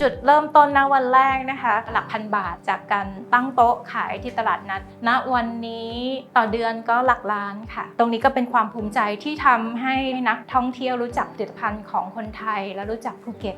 จุดเริ่มต้นณวันแรกนะคะ หลักพันบาทจากการตั้งโต๊ะขายที่ตลาดนัดณวันนี้ต่อเดือนก็หลักล้านค่ะ ตรงนี้ก็เป็นความภูมิใจที่ทำให้นักท่องเที่ยวรู้จักผลิตภัณฑ์ของคนไทยและรู้จักภูเก็ต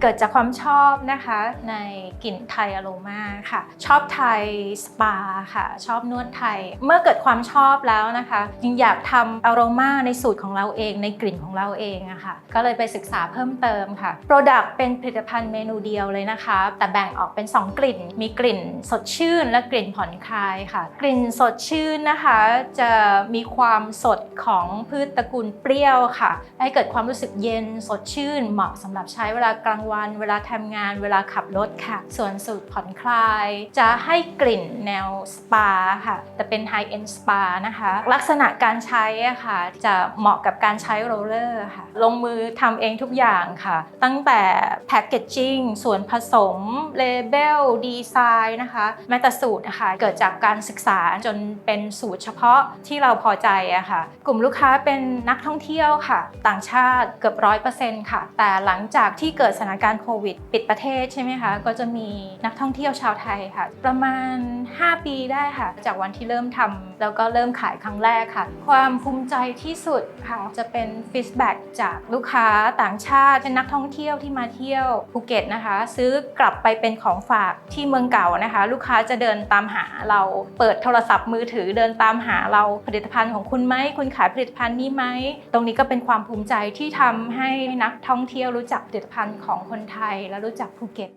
เกิดจากความชอบนะคะในกลิ่นไทยอโรมาค่ะ ชอบไทยสปาค่ะ ชอบนวดไทย เมื่อเกิดความชอบแล้วนะคะยังอยากทำอโรมาในสูตรของเราเองในกลิ่นของเราเองอะค่ะ ก็เลยไปศึกษาเพิ่มเติมค่ะ Product เป็นผลิตภัณฑ์เมนูเดียวเลยนะคะ แต่แบ่งออกเป็น 2 กลิ่น มีกลิ่นสดชื่นและกลิ่นผ่อนคลายค่ะ กลิ่นสดชื่นนะคะ จะมีความสดของพืชตระกูลเปรี้ยวค่ะ ให้เกิดความรู้สึกเย็นสดชื่นเหมาะสำหรับใช้เวลากลางวัน เวลาทำงานเวลาขับรถค่ะ ส่วนสูตรผ่อนคลาย จะให้กลิ่นแนวสปาค่ะแต่เป็นไฮเอ็นสปานะคะ ลักษณะการใช้อะค่ะ จะเหมาะกับการใช้โรลเลอร์ค่ะ ลงมือทำเองทุกอย่างค่ะ ตั้งแต่แพ c เกจจิ้งส่วนผสมเลเบลดีไซน์นะคะแม้แต่สูตรนะคะเกิดจากการศึกษาจนเป็นสูตรเฉพาะที่เราพอใจอะค่ะ กลุ่มลูกค้าเป็นนักท่องเที่ยวค่ะ ต่างชาติเกือบร้อยเปอร์เซ็นต์ค่ะ แต่หลังจากที่เกิดสถานการณ์โควิด ปิดประเทศใช่ไหมคะ ก็จะมีนักท่องเที่ยวชาวไทยค่ะ ประมาณ 5 ปีได้ค่ะ จากวันที่เริ่มทำแล้วก็เริ่มขายครั้งแรกค่ะ ความภูมิใจที่สุดค่ะ จะเป็นฟีดแบ็กจากลูกค้าต่างชาติเป็นนักท่องเที่ยวที่มาเที่ยวภูเก็ตนะคะ ซื้อกลับไปเป็นของฝากที่เมืองเก่านะคะ ลูกค้าจะเดินตามหาเราเปิดโทรศัพท์มือถือเดินตามหาเราผลิตภัณฑ์ของคุณไหมคุณขายผลิตภัณฑ์นี้ไหมตรงนี้ก็เป็นความภูมิใจที่ทำให้นักท่องเที่ยวรู้จักผลิตภัณฑ์ของคนไทยและรู้จักภูเก็ต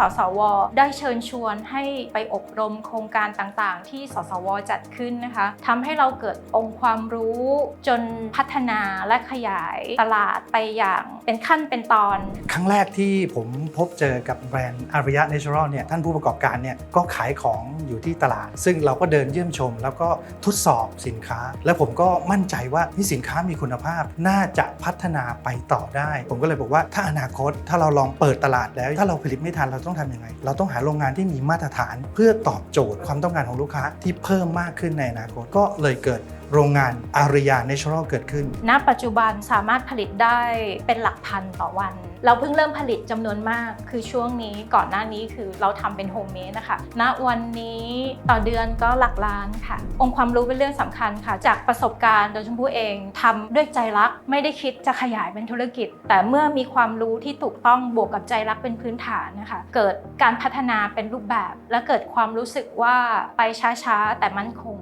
สสว ได้เชิญชวนให้ไปอบรมโครงการต่างๆ ที่สสว จัดขึ้นนะคะทำให้เราเกิดองค์ความรู้จนพัฒนาและขยายตลาดไปอย่างเป็นขั้นเป็นตอน ครั้งแรกที่ผมพบเจอกับแบรนด์อารยะเนเชอรัลเนี่ยท่านผู้ประกอบการเนี่ยก็ขายของอยู่ที่ตลาด ซึ่งเราก็เดินเยี่ยมชม แล้วก็ทดสอบสินค้า แล้วผมก็มั่นใจว่านี่สินค้ามีคุณภาพน่าจะพัฒนาไปต่อได้ ผมก็เลยบอกว่าถ้าอนาคตถ้าเราลองเปิดตลาดแล้ว ถ้าเราผลิตไม่ทันเราต้องทำยังไง เราต้องหาโรงงานที่มีมาตรฐาน เพื่อตอบโจทย์ความต้องการของลูกค้าที่เพิ่มมากขึ้นในอนาคตก็เลยเกิดโรงงานอารยาเนเชอรัลเกิดขึ้น ณ ปัจจุบันสามารถผลิตได้เป็นหลักพันต่อวัน เราเพิ่งเริ่มผลิตจำนวนมาก คือช่วงนี้ก่อนหน้านี้คือเราทำเป็นโฮมเมดนะคะ ณ วันนี้ต่อเดือนก็หลักล้านค่ะ องค์ความรู้เป็นเรื่องสำคัญค่ะ จากประสบการณ์โดยชมพู่เองทำด้วยใจรัก ไม่ได้คิดจะขยายเป็นธุรกิจ แต่เมื่อมีความรู้ที่ถูกต้องบวกกับใจรักเป็นพื้นฐานนะคะ เกิดการพัฒนาเป็นรูปแบบ และเกิดความรู้สึกว่าไปช้าๆ แต่มั่นคง